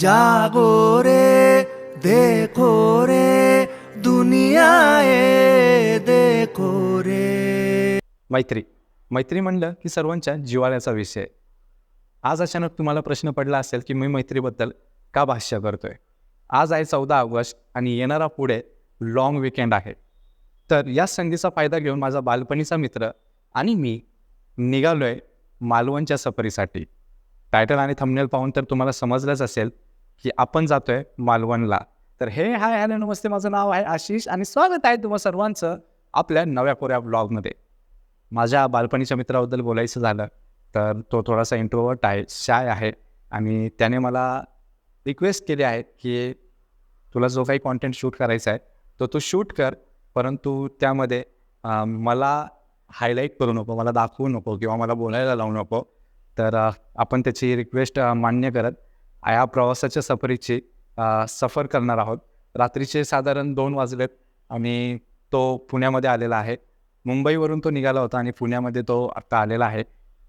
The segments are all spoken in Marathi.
जागो रे देखो रे दुनिया ए देखो रे मैत्री. मैत्री म्हणलं की सर्वांच्या जिवाळ्याचा विषय. आज अचानक तुम्हाला प्रश्न पडला असेल की मी मैत्रीबद्दल का भाष्य करतोय? आज आहे चौदा ऑगस्ट आणि येणारा पुढे लॉंग विकेंड आहे. तर या संधीचा फायदा घेऊन माझा बालपणीचा मित्र आणि मी निघालोय मालवणच्या सफरीसाठी. टायटल आणि थंबनेल पाहून तर तुम्हाला समजलंच असेल की आपण जातोय मालवणला. तर हे हाय हॅलो नमस्ते माझं नाव आहे आशिष आणि स्वागत आहे तुम्हा सर्वांचं आपल्या नव्या कोऱ्या ब्लॉगमध्ये. माझ्या बालपणीच्या मित्राबद्दल बोलायचं झालं तर तो थोडासा इंट्रोवर्ट आहे शाय आहे आणि त्याने मला रिक्वेस्ट केली आहे की तुला जो काही कॉन्टेंट शूट करायचा आहे तो तू शूट कर परंतु त्यामध्ये मला हायलाईट करू नको मला दाखवू नको किंवा मला बोलायला लावू नको. तर आपण त्याची रिक्वेस्ट मान्य करत या प्रवासाच्या सफरीची सफर करणार आहोत. रात्रीचे साधारण दोन वाजलेत आणि तो पुण्यामध्ये आलेला आहे. मुंबईवरून तो निघाला होता आणि पुण्यामध्ये तो आत्ता आलेला आहे.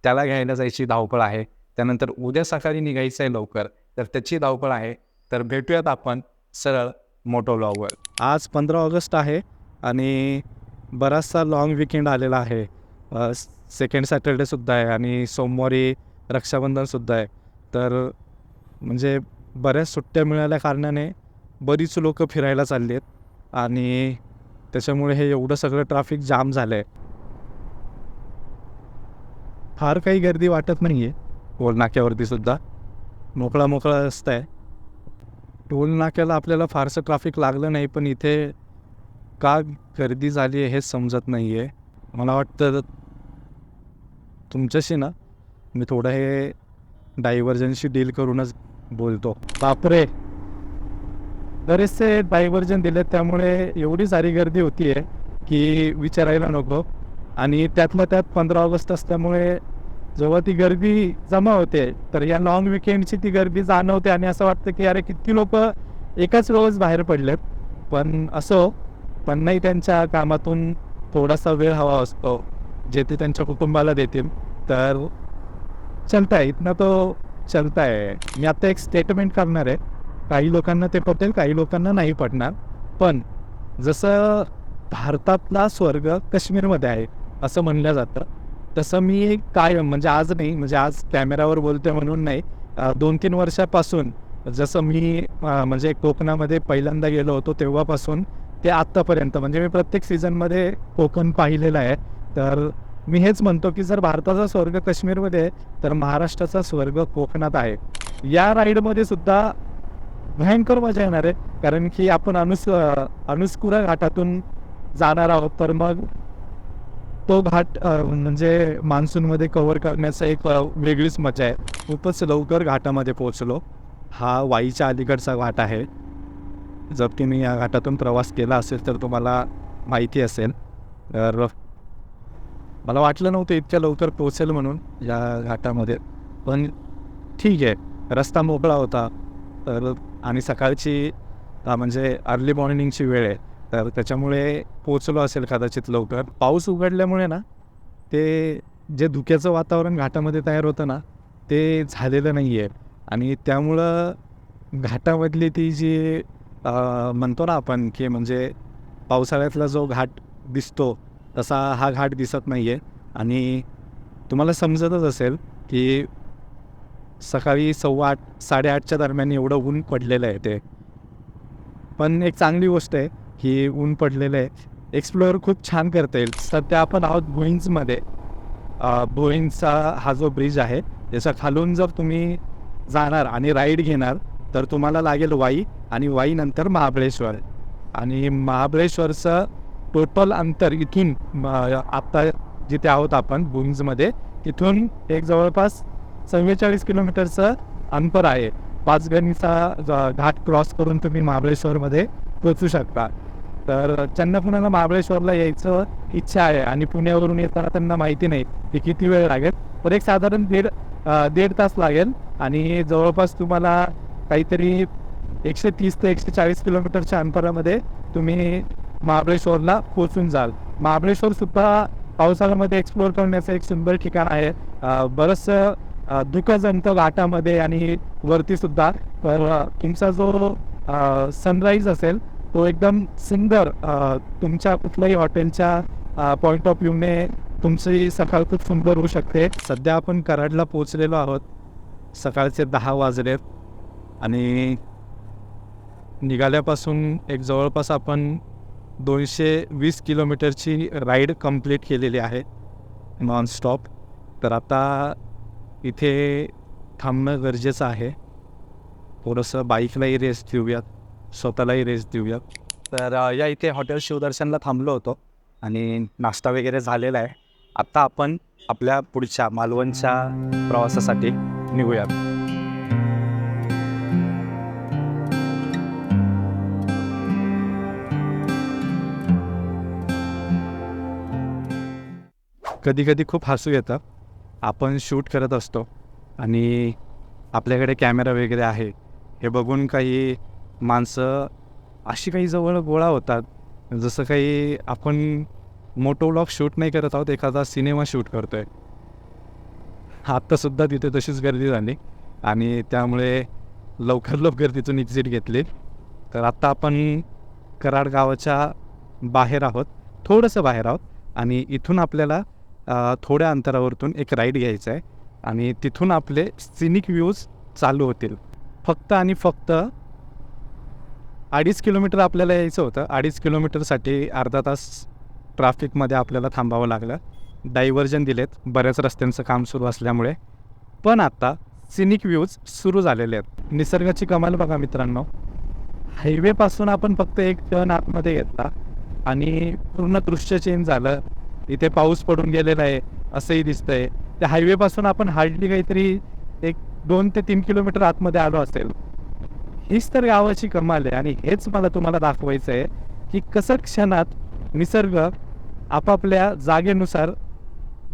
त्याला घ्यायला जायची धावपळ आहे. त्यानंतर उद्या सकाळी निघायचं आहे लवकर. तर त्याची धावपळ आहे. तर भेटूयात आपण सरळ मोटो ब्लॉगवर आज पंधरा ऑगस्ट आहे आणि बराचसा लॉंग विकेंड आलेला आहे. सेकंड सॅटर्डेसुद्धा आहे आणि सोमवारी रक्षाबंधनसुद्धा आहे. तर म्हणजे बऱ्याच सुट्ट्या मिळाल्या कारणाने बरीच लोकं फिरायला चालली आहेत आणि त्याच्यामुळे हे एवढं सगळं ट्रॅफिक जाम झालं आहे फार काही गर्दी वाटत नाही आहे टोल नाक्यावरती सुद्धा. मोकळा मोकळा रस्ता आहे टोल नाक्याला आपल्याला फारसं ट्रॅफिक लागलं नाही पण इथे का गर्दी झाली आहे हेच समजत नाही आहे मला वाटतं तुमच्याशी ना मी थोडं हे डायव्हर्जनशी डील करूनच बोलतो. बापरे. बरेचसे डायव्हर्जन दिले त्यामुळे एवढी सारी गर्दी होतीये की विचारायला नको. आणि त्यातलं त्यात पंधरा ऑगस्ट असल्यामुळे जेव्हा ती गर्दी जमा होते तर या लॉंग विकेंडची ती गर्दी जाणवते आणि असं वाटतं की अरे किती लोक एकाच रोज बाहेर पडलेत. पण असो पण नाही त्यांच्या कामातून थोडासा वेळ हवा असतो जे ते त्यांच्या कुटुंबाला देतील. तर चलताय इथनं तो चलताय. मी आता एक स्टेटमेंट करणार आहे. काही लोकांना ते पटेल काही लोकांना नाही पटणार. पण जसं भारतातला स्वर्ग काश्मीरमध्ये आहे असं म्हणलं जातं. तसं मी काय म्हणजे आज नाही म्हणजे आज कॅमेरावर बोलतोय म्हणून नाही. दोन तीन वर्षापासून जसं मी म्हणजे कोकणामध्ये पहिल्यांदा गेलो होतो तेव्हापासून ते आत्तापर्यंत. म्हणजे मी प्रत्येक सीझनमध्ये कोकण पाहिलेलं आहे. तर मी हेच म्हणतो की जर भारताचा स्वर्ग काश्मीरमध्ये आहे तर महाराष्ट्राचा स्वर्ग कोकणात आहे. या राईडमध्ये सुद्धा भयंकर मजा येणार आहे कारण की आपण अनुस अनुस्कुरा घाटातून जाणार आहोत तर मग तो घाट म्हणजे मान्सूनमध्ये कव्हर करण्याचा एक वेगळीच मजा आहे. खूपच लवकर घाटामध्ये पोहोचलो. हा वाईच्या अलीकडचा घाट आहे. जर तुम्ही या घाटातून प्रवास केला असेल तर तुम्हाला माहिती असेल. तर मला वाटलं नव्हतं इतक्या लवकर पोचेल म्हणून या घाटामध्ये. पण ठीक आहे. रस्ता मोकळा होता. तर आणि सकाळची म्हणजे अर्ली मॉर्निंगची वेळ आहे. तर त्याच्यामुळे पोचलो असेल कदाचित लवकर. पाऊस उघडल्यामुळे ना ते जे धुक्याचं वातावरण घाटामध्ये तयार होतं ना ते झालेलं नाही आहे आणि त्यामुळं घाटामधली ती जी म्हणतो ना आपण की म्हणजे पावसाळ्यातला जो घाट दिसतो तसा हा घाट दिसत नाही आहे आणि तुम्हाला समजतच असेल की सकाळी सव्वा आठ साडेआठच्या दरम्यान एवढं ऊन पडलेलं आहे ते. पण एक चांगली गोष्ट आहे की ऊन पडलेलं आहे. एक्सप्लोअर खूप छान करता येईल. सध्या आपण आहोत भुईंजमध्ये. भुईंजचा हा जो ब्रिज आहे त्याच्या खालून जर तुम्ही जाणार आणि राईड घेणार तर तुम्हाला लागेल वाई आणि वाईनंतर महाबळेश्वर. आणि महाबळेश्वरचं टोटल अंतर इथून आत्ता जिथे आहोत आपण भुईंजमध्ये तिथून एक जवळपास चव्वेचाळीस किलोमीटरचं अंतर आहे. पाचगणीचा घाट क्रॉस करून तुम्ही महाबळेश्वरमध्ये पोचू शकता. तर ज्यांना महाबळेश्वरला यायचं इच्छा आहे आणि पुण्यावरून येताना त्यांना माहिती नाही की किती वेळ लागेल. पण एक साधारण दीड दीड तास लागेल आणि जवळपास तुम्हाला काहीतरी एकशे तीस ते एकशे चाळीस किलोमीटरच्या अंतरामध्ये तुम्ही महाबळेश्वरला पोचून जाल. महाबळेश्वर सुद्धा पावसाळ्यामध्ये एक्सप्लोअर करण्याचं एक सुंदर ठिकाण आहे. अ, बरंचसं अ, जमतं घाटामध्ये आणि वरती सुद्धा. तर तुमचा जो सनराईज असेल तो एकदम सुंदर तुमच्या कुठल्याही हॉटेलच्या पॉईंट ऑफ व्ह्यूने तुमची सकाळ खूप सुंदर होऊ शकते. सध्या आपण कराडला पोचलेलो आहोत. सकाळचे दहा वाजलेत. आणि निघाल्यापासून एक जवळपास आपण दोनशे वीस किलोमीटरची राईड कंप्लीट केलेली आहे नॉनस्टॉप तर आता इथे थांबणं गरजेचं आहे. थोडंसं बाईकलाही रेस्ट देऊयात स्वतःलाही रेस्ट देऊयात. तर या इथे हॉटेल शिवदर्शनला थांबलो होतो आणि नाश्ता वगैरे झालेला आहे. आत्ता आपण आपल्या पुढच्या मालवणच्या प्रवासासाठी निघूयात. कधी कधी खूप हसू येतं. आपण शूट करत असतो. आणि आपल्याकडे कॅमेरा वगैरे आहे. हे बघून काही माणसं अशी काही जवळ गोळा होतात. जसं काही आपण मोटो व्लॉग शूट नाही करत आहोत एखादा सिनेमा शूट करतो आहे आत्तासुद्धा तिथे तशीच गर्दी झाली. आणि त्यामुळे लवकर लवकर तिथून एक्झिट घेतली. तर आत्ता आपण कराड गावाच्या बाहेर आहोत. थोडंसं बाहेर आहोत. आणि इथून आपल्याला थोड्या अंतरावरतून एक राईड घ्यायचं आहे. आणि तिथून आपले सिनिक व्ह्यूज चालू होतील. फक्त आणि फक्त अडीच किलोमीटर आपल्याला यायचं होतं. अडीच किलोमीटरसाठी अर्धा तास ट्राफिकमध्ये आपल्याला थांबावं लागलं. डायव्हर्जन दिलेत. बऱ्याच रस्त्यांचं काम सुरू असल्यामुळे. पण आता सिनिक व्ह्यूज सुरू झालेले आहेत. निसर्गाची कमाल बघा मित्रांनो. हायवेपासून आपण फक्त एक टर्न आतमध्ये घेतला. आणि पूर्ण दृश्य चेंज झालं. इथे पाऊस पडून गेलेला आहे असंही दिसतंय. त्या हायवेपासून आपण हार्डली काहीतरी एक दोन ते तीन किलोमीटर आतमध्ये आलो असेल. हीच तर गावाची कमाल आहे आणि हेच मला तुम्हाला दाखवायचं आहे की कसं क्षणात निसर्ग आपापल्या जागेनुसार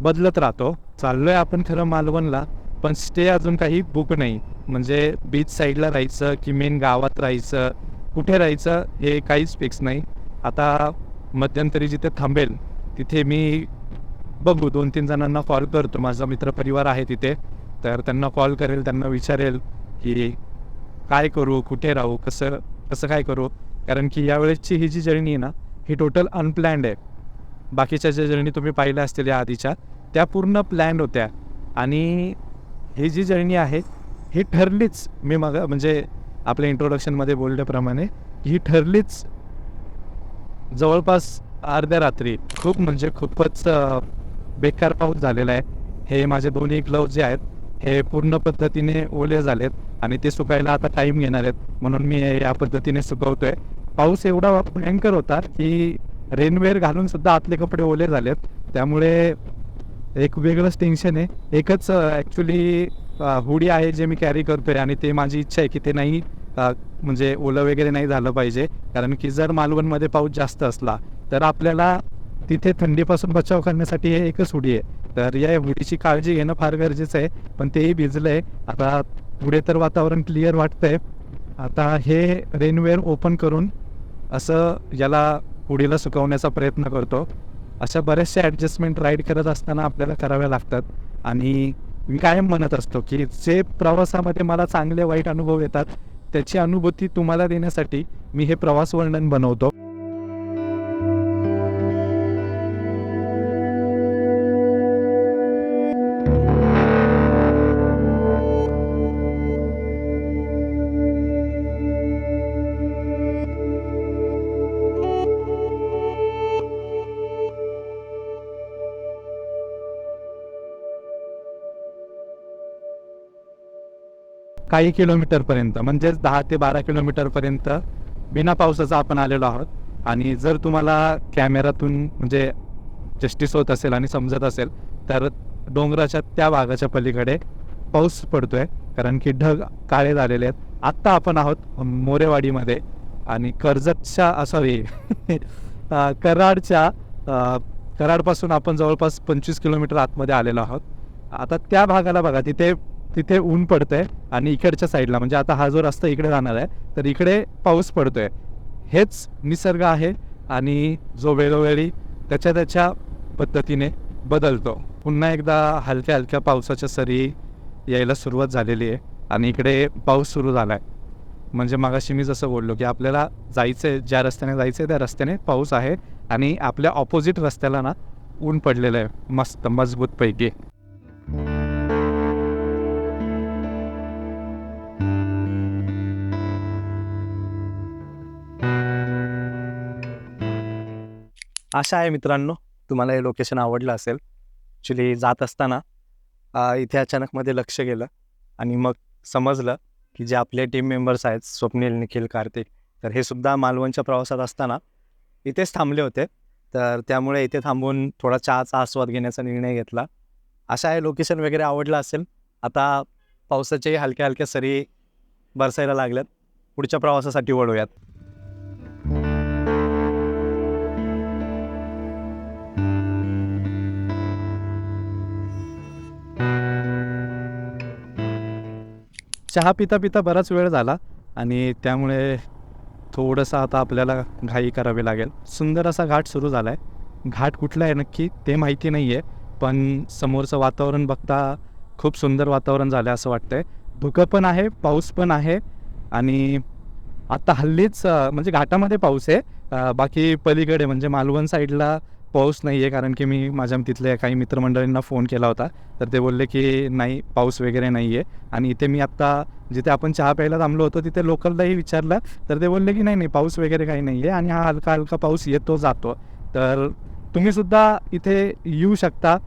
बदलत राहतो. चाललोय आपण खरं मालवणला पण स्टे अजून काही बुक नाही. म्हणजे बीच साईडला राहायचं की मेन गावात राहायचं कुठे राहायचं हे काहीच फिक्स नाही. आता मध्यंतरी जिथे थांबेल तिथे मी बघू दोन तीन जणांना कॉल करतो. माझा मित्रपरिवार आहे तिथे. तर त्यांना कॉल करेल त्यांना विचारेल की काय करू कुठे राहू कसं कसं काय करू? कारण की यावेळेसची ही जी जर्नी आहे ना ही टोटल अनप्लॅन्ड आहे. बाकीच्या ज्या जर्नी तुम्ही पाहिल्या असतील या आधीच्या त्या पूर्ण प्लॅन होत्या. आणि ही जी जर्नी आहे ही ठरलीच मी मग म्हणजे आपल्या इंट्रोडक्शनमध्ये बोलल्याप्रमाणे ही ठरलीच. जवळपास अर्ध्या रात्री. खूप म्हणजे खूपच बेकार पाऊस झालेला आहे. हे माझे दोन्ही ग्लव्ह जे आहेत हे पूर्ण पद्धतीने ओले झालेत आणि ते सुकायला आता टाईम घेणार आहेत. म्हणून मी या पद्धतीने सुकवतोय. पाऊस एवढा भयंकर होता की रेनवेअर घालून सुद्धा आतले कपडे ओले झालेत. त्यामुळे एक वेगळंच टेन्शन आहे. एकच ॲक्च्युली हुडी आहे जे मी कॅरी करतोय आणि ते माझी इच्छा आहे की ते नाही म्हणजे ओलं वगैरे नाही झालं पाहिजे. कारण की जर मालवणमध्ये पाऊस जास्त असला तर आपल्याला तिथे थंडीपासून बचाव करण्यासाठी हे एकच हुडी आहे. तर या हुडीची काळजी घेणं फार गरजेचं आहे पण तेही भिजलं आहे आता पुढे तर वातावरण क्लिअर वाटतंय. आता हे रेनवेअर ओपन करून असं याला हुडीला सुकवण्याचा प्रयत्न करतो. अशा बऱ्याचशा ॲडजस्टमेंट राईड करत असताना आपल्याला कराव्या लागतात. आणि मी कायम म्हणत असतो की जे प्रवासामध्ये मला चांगले वाईट अनुभव येतात त्याची अनुभूती तुम्हाला देण्यासाठी मी हे प्रवास वर्णन बनवतो. काही किलोमीटरपर्यंत म्हणजेच दहा ते बारा किलोमीटरपर्यंत बिना पावसाचा आपण आलेलो आहोत. आणि जर तुम्हाला कॅमेरातून म्हणजे जस्टिस होत असेल आणि समजत असेल तर डोंगराच्या त्या भागाच्या पलीकडे पाऊस पडतोय कारण की ढग काळे झालेले आहेत. आत्ता आपण आहोत मोरेवाडीमध्ये आणि कर्जतच्या असावी कराडच्या कराडपासून आपण जवळपास पंचवीस किलोमीटर आतमध्ये आलेलो आहोत. आता त्या भागाला बघा तिथे तिथे ऊन पडतंय आणि इकडच्या साईडला म्हणजे आता हा जो रस्ता इकडे जाणार आहे तर इकडे पाऊस पडतोय. हेच निसर्ग आहे आणि जो वेळोवेळी त्याच्या त्याच्या पद्धतीने बदलतो. पुन्हा एकदा हलक्या हलक्या पावसाच्या सरी यायला सुरुवात झालेली आहे आणि इकडे पाऊस सुरू झाला आहे म्हणजे मागाशी मी जसं बोललो की आपल्याला जायचं आहे ज्या रस्त्याने जायचं आहे त्या रस्त्याने पाऊस आहे आणि आपल्या ऑपोजिट रस्त्याला ना ऊन पडलेलं आहे मस्त मजबूतपैकी. आशा आहे मित्रांनो तुम्हाला हे लोकेशन आवडलं असेल. ॲक्च्युली जात असताना इथे अचानकमध्ये लक्ष गेलं आणि मग समजलं की जे आपले टीम मेंबर्स आहेत स्वप्नील निखिल कार्तिक तर हे सुद्धा मालवणच्या प्रवासात असताना इथेच थांबले होते. तर त्यामुळे इथे थांबून थोडा चहाचा आस्वाद घेण्याचा निर्णय घेतला. अशा हे लोकेशन वगैरे आवडलं असेल. आता पावसाच्याही हलक्या हलक्या सरी बरसायला लागल्यात. पुढच्या प्रवासासाठी वळूयात. चहा पिता पिता बराच वेळ झाला आणि त्यामुळे थोडंसं आता आपल्याला घाई करावी लागेल. सुंदर असा घाट सुरू झाला आहे घाट कुठला आहे नक्की ते माहिती नाही आहे पण समोरचं वातावरण बघता खूप सुंदर वातावरण झालं असं वाटतंय. धुकं पण आहे पाऊस पण आहे आणि आता हल्लीच म्हणजे घाटामध्ये पाऊस आहे. बाकी पलीकडे म्हणजे मालवण साईडला पाऊस नाही आहे कारण की मी माझ्या तिथल्या काही मित्रमंडळींना फोन केला होता. तर ते बोलले की नाही पाऊस वगैरे नाही आहे आणि इथे मी आत्ता जिथे आपण चहा प्यायला थांबलो होतो तिथे लोकललाही विचारलं. तर ते बोलले की नाही नाही पाऊस वगैरे काही नाही आहे आणि हा हलका हलका पाऊस येतो जातो. तर तुम्हीसुद्धा इथे येऊ शकता.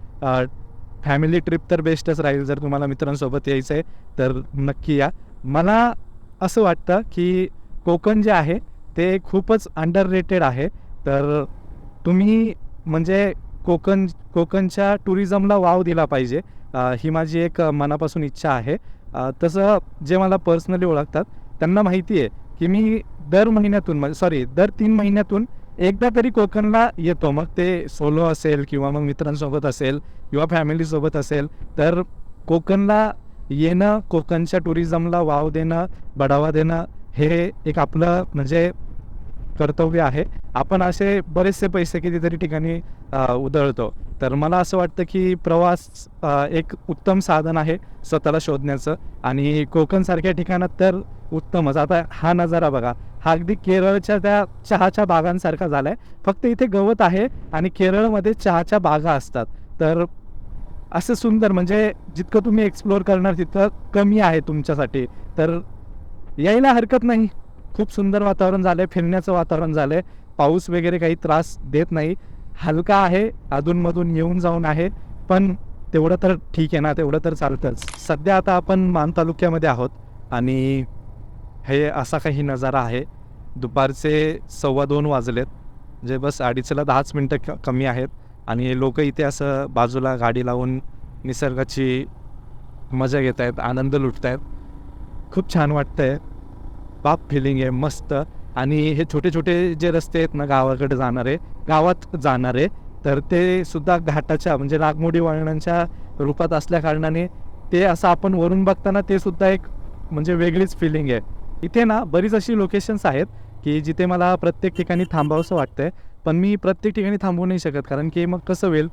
फॅमिली ट्रिप तर बेस्टच राहील जर तुम्हाला मित्रांसोबत यायचं आहे तर नक्की या. मला असं वाटतं की कोकण जे आहे ते खूपच अंडर रेटेड आहे. तर तुम्ही म्हणजे कोकण कोकणच्या टुरिझमला वाव दिला पाहिजे. ही माझी एक मनापासून इच्छा आहे. तसं जे मला पर्सनली ओळखतात त्यांना माहिती आहे की मी दर महिन्यातून म्हणजे सॉरी दर तीन महिन्यातून एकदा तरी कोकणला येतो. मग ते सोलो असेल किंवा मग मित्रांसोबत असेल किंवा फॅमिलीसोबत असेल तर कोकणला येणं कोकणच्या टुरिझमला वाव देणं बढावा देणं हे एक आपलं म्हणजे कर्तव्य आहे. आपण असे बरेचसे पैसे कितीतरी ठिकाणी उधळतो. तर मला असं वाटतं की प्रवास एक उत्तम साधन आहे स्वतःला शोधण्याचं. आणि कोकणसारख्या ठिकाणात तर उत्तमच. आता हा नजारा बघा. हा अगदी केरळच्या त्या चहाच्या बागांसारखा झाला आहे फक्त इथे गवत आहे आणि केरळमध्ये चहाच्या बागा असतात. तर असं सुंदर म्हणजे जितकं तुम्ही एक्सप्लोअर करणार तितकं कमी आहे तुमच्यासाठी. तर यायला हरकत नाही. खूप सुंदर वातावरण झालं आहे फिरण्याचं वातावरण झालं आहे पाऊस वगैरे काही त्रास देत नाही. हलका आहे अधूनमधून येऊन जाऊन आहे पण तेवढं तर ठीक आहे ना तेवढं तर चालतंच. सध्या आता आपण मान तालुक्यामध्ये आहोत आणि हे असा काही नजारा आहे. दुपारचे सव्वा दोन वाजलेत. जे बस अडीचला दहाच मिनटं क- कमी आहेत आणि लोक इथे असं बाजूला गाडी लावून निसर्गाची मजा घेत आहेत आनंद लुटत आहेत खूप छान वाटतंय. बाप फिलिंग आहे मस्त. आणि हे छोटे छोटे जे रस्ते आहेत ना गावाकडे जाणारे गावात जाणारे तर ते सुद्धा घाटाच्या म्हणजे नागमोडी वळणांच्या रूपात असल्या कारणाने ते असं आपण वरून बघताना ते सुद्धा एक म्हणजे वेगळीच फिलिंग आहे. इथे ना बरीच अशी लोकेशन्स आहेत की जिथे मला प्रत्येक ठिकाणी थांबावंसं वाटतंय पण मी प्रत्येक ठिकाणी थांबू नाही शकत कारण की मग कसं होईल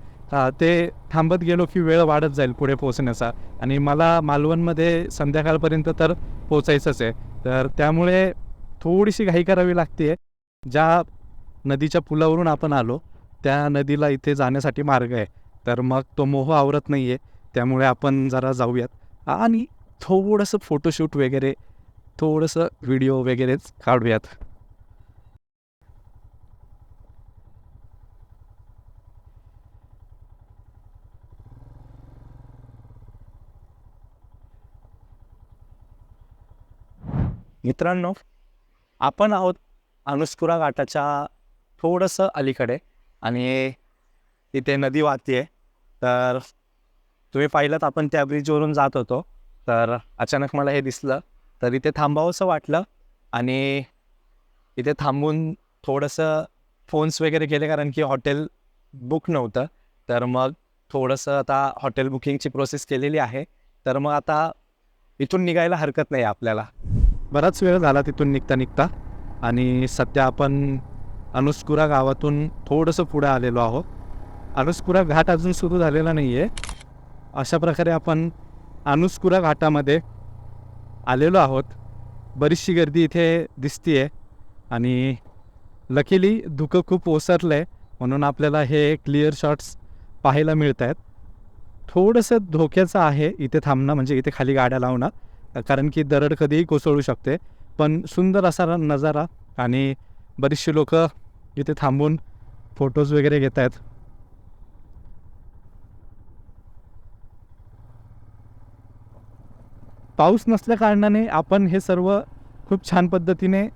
ते थांबत गेलो की वेळ वाढत जाईल पुढे पोहोचण्याचा आणि मला मालवणमध्ये संध्याकाळपर्यंत तर पोचायचंच आहे. तर त्यामुळे थोडीशी घाई करावी लागते. ज्या नदीच्या पुलावरून आपण आलो त्या नदीला इथे जाण्यासाठी मार्ग आहे. तर मग तो मोह आवरत नाही आहे त्यामुळे आपण जरा जाऊयात. आणि थोडंसं फोटोशूट वगैरे थोडंसं व्हिडिओ वगैरेच काढूयात. मित्रांनो आपण आहोत अनुस्कुरा घाटाच्या थोडंसं अलीकडे आणि तिथे नदी वाहते तर तुम्ही पाहिलं आपण त्या ब्रिजवरून जात होतो. तर अचानक मला हे दिसलं. तर इथे थांबावंसं वाटलं आणि इथे थांबून थोडंसं फोन्स वगैरे केले कारण की हॉटेल बुक नव्हतं. तर मग थोडंसं आता हॉटेल बुकिंगची प्रोसेस केलेली आहे. तर मग आता इथून निघायला हरकत नाही आपल्याला. बराच वेळ झाला तिथून निघता निघता आणि सध्या आपण अनुस्कुरा गावातून थोडंसं पुढे आलेलो आहोत. अनुस्कुरा घाट अजून सुरू झालेला नाही आहे अशा प्रकारे आपण अनुस्कुरा घाटामध्ये आलेलो आहोत. बरीचशी गर्दी इथे दिसतीये आणि लकीली धुकं खूप ओसरलं आहे म्हणून आपल्याला हे क्लिअर शॉट्स पाहायला मिळत आहेत थोडंसं धोक्याचं आहे इथे थांबणं म्हणजे इथे खाली गाड्या लावणं. कारण की दरड कधीही कोसळू शकते. पण सुंदर असा नजारा आणि बरीचशी लोक इथे थांबून फोटोज वगैरे घेत आहेत. पाऊस नसल्या कारणाने आपण हे सर्व खूप छान पद्धतीने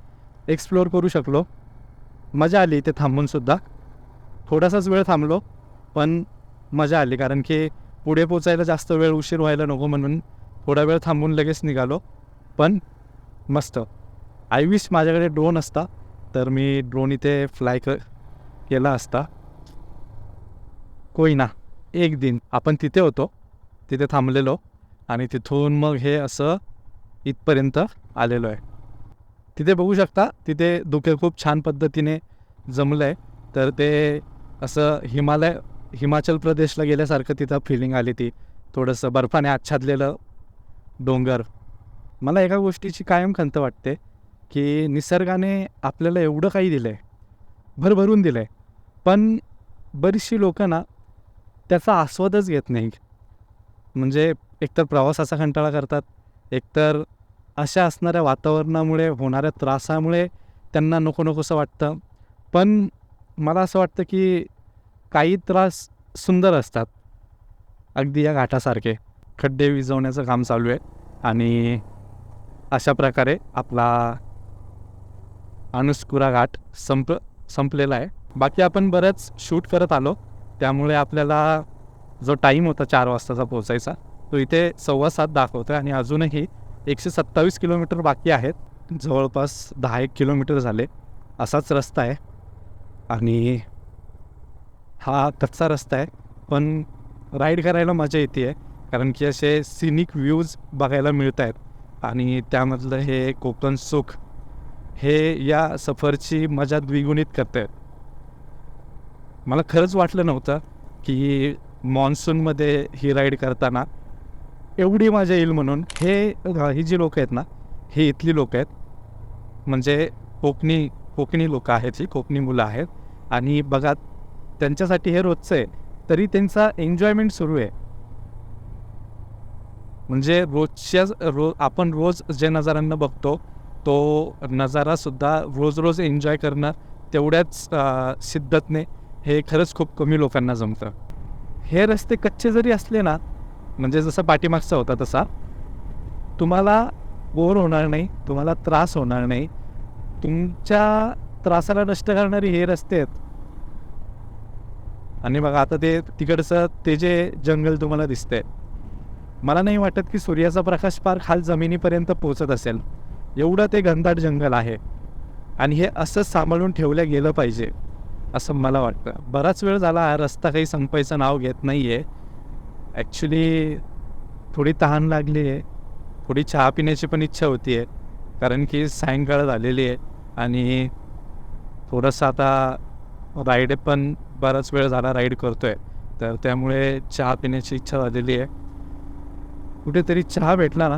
एक्सप्लोअर करू शकलो. मजा आली इथे थांबूनसुद्धा थोडासाच वेळ थांबलो पण मजा आली कारण की पुढे पोचायला जास्त वेळ उशीर व्हायला नको म्हणून थोडा वेळ थांबून लगेच निघालो. पण मस्त. आय विश माझ्याकडे ड्रोन असता तर मी ड्रोन इथे फ्लाय क केला असता. कोई ना. एक दिन. आपण तिथे होतो. तिथे थांबलेलो. आणि तिथून मग हे असं इथपर्यंत आलेलो आहे. तिथे बघू शकता तिथे धुके खूप छान पद्धतीने जमलं आहे तर ते असं हिमालय हिमाचल प्रदेशला गेल्यासारखं तिथं फिलिंग आली ती. थोडंसं बर्फाने आच्छादलेलं डोंगर. मला एका गोष्टीची कायम खंत वाटते की निसर्गाने आपल्याला एवढं काही दिलं आहे भरभरून दिलं आहे पण बरीचशी लोकं ना त्याचा आस्वादच घेत नाही म्हणजे एकतर प्रवासाचा कंटाळा करतात एकतर अशा असणाऱ्या वातावरणामुळे होणाऱ्या त्रासामुळे त्यांना नको नकोसं वाटतं. पण मला असं वाटतं की काही त्रास सुंदर असतात अगदी या घाटासारखे. खड्डे विजवण्याचं काम चालू आहे. आणि अशा प्रकारे आपला अनुस्कुरा घाट संप संपलेला आहे. बाकी आपण बरंच शूट करत आलो. त्यामुळे आपल्याला जो टाईम होता चार वाजताचा पोचायचा तो इथे सव्वा सात दाखवतो आहे आणि अजूनही एकशे सत्तावीस किलोमीटर बाकी आहेत. जवळपास दहा एक किलोमीटर झाले. असाच रस्ता आहे. आणि हा कच्चा रस्ता आहे. पण राईड करायला मजा येते आहे कारण की असे सिनिक व्ह्यूज बघायला मिळत आहेत आणि त्यामधलं हे कोकण सुख हे या सफरची मजा द्विगुणित करते मला खरंच वाटलं नव्हतं की मान्सूनमध्ये ही राईड करताना एवढी मजा येईल म्हणून. हे ही जी लोक आहेत ना हे इथली लोक आहेत. म्हणजे कोकणी कोकणी लोक आहेत ही कोकणी मुलं आहेत. आणि बघा त्यांच्यासाठी हे रोजचं आहे. तरी त्यांचा एन्जॉयमेंट सुरू आहे. म्हणजे रोजच्या रो आपण रोज जे नजारांना बघतो तो नजारासुद्धा रोज रोज एन्जॉय करणं तेवढ्याच शिद्दतने हे खरंच खूप कमी लोकांना जमतं. हे रस्ते कच्चे जरी असले ना म्हणजे जसा पाठीमागचा होता तसा तुम्हाला बोर होणार नाही तुम्हाला त्रास होणार नाही. तुमच्या त्रासाला नष्ट करणारी हे रस्ते आहेत. आणि बघा आता ते तिकडचं ते जे जंगल तुम्हाला दिसतंय मला नाही वाटत की सूर्याचा प्रकाश पार खाल जमिनीपर्यंत पोचत असेल. एवढं ते घनदाट जंगल आहे. आणि हे असंच सांभाळून ठेवलं गेलं पाहिजे असं मला वाटतं. बराच वेळ झाला हा रस्ता काही संपायचं नाव घेत नाही आहे ॲक्च्युली थोडी तहान लागली आहे. थोडी चहा पिण्याची पण इच्छा होती आहे. कारण की सायंकाळ झालेली आहे आणि थोडंसं आता राईड पण बराच वेळ झाला राईड करतो आहे तर त्यामुळे चहा पिण्याची इच्छा झालेली आहे. कुठेतरी चहा भेटला ना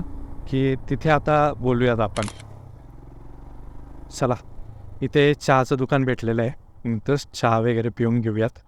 की तिथे आता बोलूयात आपण. चला इथे चहाचं दुकान भेटलेलं आहे. इथंच चहा वगैरे पिऊन घेऊयात.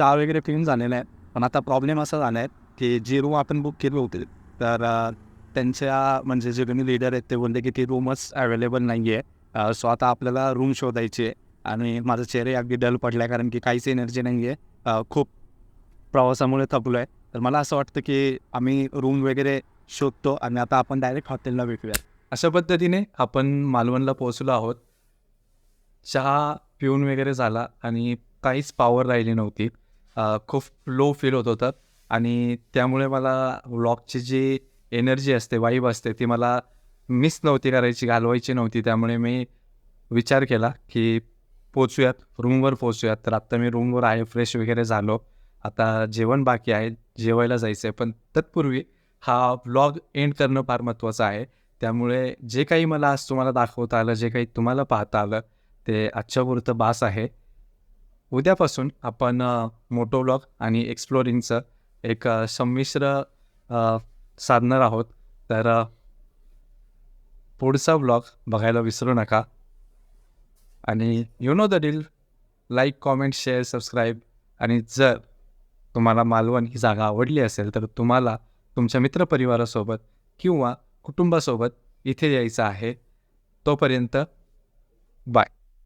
चहा वगैरे पिऊन झालेल्या आहेत. पण आता प्रॉब्लेम असा झाला आहे की जी रूम आपण बुक केले होते तर त्यांच्या म्हणजे जे कोणी लिडर आहेत ते बोलले की ती रूमच अवेलेबल नाही आहे सो आता आपल्याला रूम शोधायची आहे. आणि माझा चेहरे अगदी डल पडला आहे कारण की काहीच एनर्जी नाही आहे खूप प्रवासामुळे थकलो आहे तर मला असं वाटतं की आम्ही रूम वगैरे शोधतो आणि आता आपण डायरेक्ट हॉटेलला भेटूया. अशा पद्धतीने आपण मालवणला पोहोचलो आहोत. चहा पिऊन वगैरे झाला आणि काहीच पॉवर राहिली नव्हती. खूप लो फील होत होतं. आणि त्यामुळे मला व्लॉगची जी एनर्जी असते वाईब असते ती मला मिस नव्हती करायची घालवायची नव्हती. त्यामुळे मी विचार केला की पोचूयात रूमवर पोचूयात. तर आत्ता मी रूमवर आहे फ्रेश वगैरे झालो. आता जेवण बाकी आहे जेवायला जायचं आहे पण तत्पूर्वी हा व्लॉग एंड करणं फार महत्त्वाचं आहे. त्यामुळे जे काही मला आज तुम्हाला दाखवता आलं जे काही तुम्हाला पाहता आलं ते आजच्यापुरतं बास आहे. उद्यापासून आपण मोटो ब्लॉग आणि एक्सप्लोरिंगचं एक संमिश्र साधणार आहोत. तर पुढचा ब्लॉग बघायला विसरू नका. आणि you know the deal like comment share subscribe आणि जर तुम्हाला मालवण ही जागा आवडली असेल तर तुम्हाला तुमच्या मित्रपरिवारासोबत किंवा कुटुंबासोबत इथे यायचं आहे. तोपर्यंत बाय